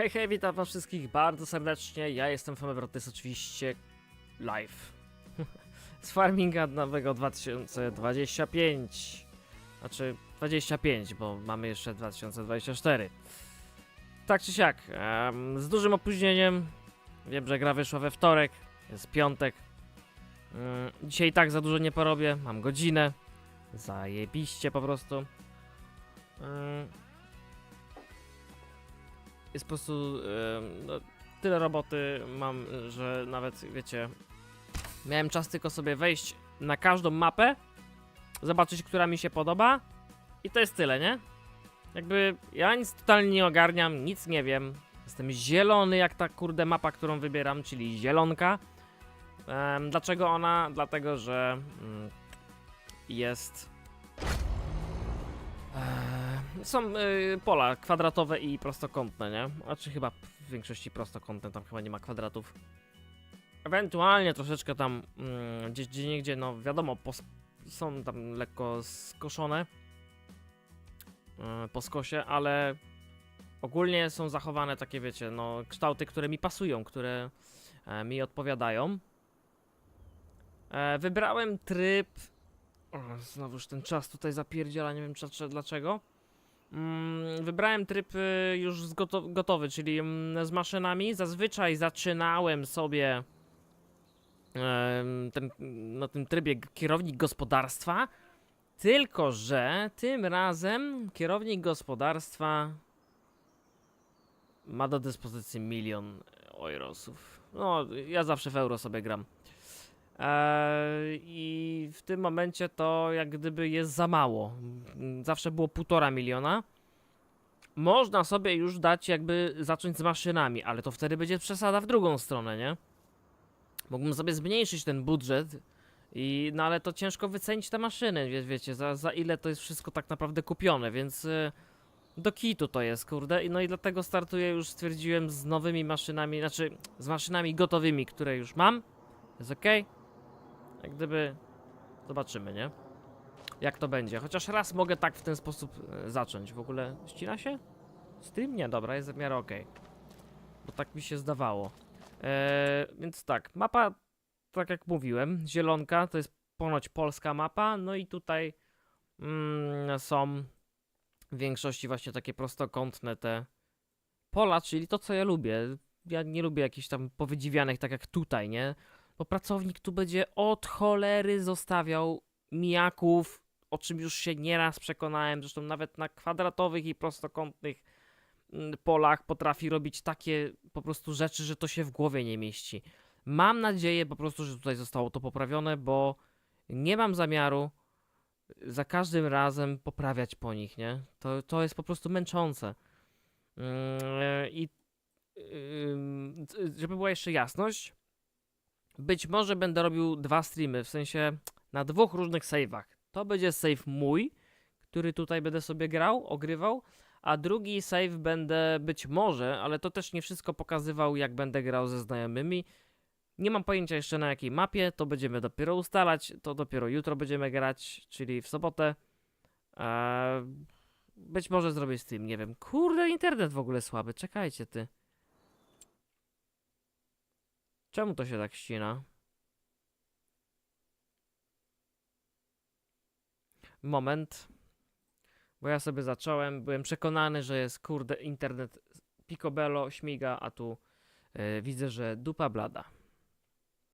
Hej, hej, witam was wszystkich bardzo serdecznie. Ja jestem Famebro, to jest oczywiście live. Z Farminga nowego 2025. Znaczy 25, bo mamy jeszcze 2024. Tak czy siak, em, z dużym opóźnieniem. Wiem, że gra wyszła we wtorek, jest piątek. Mm, Dzisiaj tak za dużo nie porobię, mam godzinę. Zajebiście po prostu. Mm, jest po prostu no, tyle roboty mam, że nawet wiecie, miałem czas tylko sobie wejść na każdą mapę, zobaczyć, która mi się podoba i to jest tyle, nie? Jakby ja nic totalnie nie ogarniam, nic nie wiem. Jestem zielony jak ta kurde mapa, którą wybieram, czyli zielonka. Em, dlaczego ona? Dlatego, że mm, jest Są y, pola kwadratowe i prostokątne, nie? A czy chyba w większości prostokątne, tam chyba nie ma kwadratów. Ewentualnie troszeczkę tam mm, gdzieś gdzie niegdzie, no wiadomo, są tam lekko skoszone yy, po skosie, ale ogólnie są zachowane takie, wiecie, no kształty, które mi pasują, które e, mi odpowiadają. E, wybrałem tryb o, znowuż ten czas tutaj zapierdziela, nie wiem dlaczego. Mm, wybrałem tryb y, już gotowy, czyli mm, z maszynami. Zazwyczaj zaczynałem sobie ten, na tym trybie kierownik gospodarstwa. Tylko, że tym razem kierownik gospodarstwa ma do dyspozycji milion eurosów. No, ja zawsze w euro sobie gram. Eee, I w tym momencie to jak gdyby jest za mało. Zawsze było półtora miliona. Można sobie już dać jakby zacząć z maszynami, ale to wtedy będzie przesada w drugą stronę, nie? Mógłbym sobie zmniejszyć ten budżet i no ale to ciężko wycenić te maszyny, wie, wiecie, za, za ile to jest wszystko tak naprawdę kupione, więc y, do kitu to jest, kurde. No i dlatego startuję już stwierdziłem z nowymi maszynami, znaczy z maszynami gotowymi, które już mam. Jest ok. Jak gdyby zobaczymy, nie? Jak to będzie. Chociaż raz mogę tak w ten sposób e, zacząć. W ogóle ścina się? Stream? Nie, dobra, jest w miarę ok. Bo tak mi się zdawało. Eee, więc tak, mapa, tak jak mówiłem, zielonka to jest ponoć polska mapa. No i tutaj mm, są w większości właśnie takie prostokątne te pola, czyli to co ja lubię. Ja nie lubię jakichś tam powydziwianych, tak jak tutaj, nie? Bo pracownik tu będzie od cholery zostawiał mijaków, o czym już się nieraz przekonałem, zresztą nawet na kwadratowych i prostokątnych mm, polach potrafi robić takie po prostu rzeczy, że to się w głowie nie mieści. Mam nadzieję po prostu, że tutaj zostało to poprawione, bo nie mam zamiaru za każdym razem poprawiać po nich, nie? To, to jest po prostu męczące. Yy, I yy, żeby była jeszcze jasność, być może będę robił dwa streamy, w sensie na dwóch różnych save'ach. To będzie save mój, który tutaj będę sobie grał, ogrywał, a drugi save będę być może, ale to też nie wszystko pokazywał, jak będę grał ze znajomymi. Nie mam pojęcia jeszcze na jakiej mapie, to będziemy dopiero ustalać, to dopiero jutro będziemy grać, czyli w sobotę. Eee, być może zrobię stream, nie wiem. Kurde, internet w ogóle słaby, czekajcie ty. Czemu to się tak ścina? Moment. Bo ja sobie zacząłem, byłem przekonany, że jest kurde internet picobello, śmiga, a tu e, widzę, że dupa blada.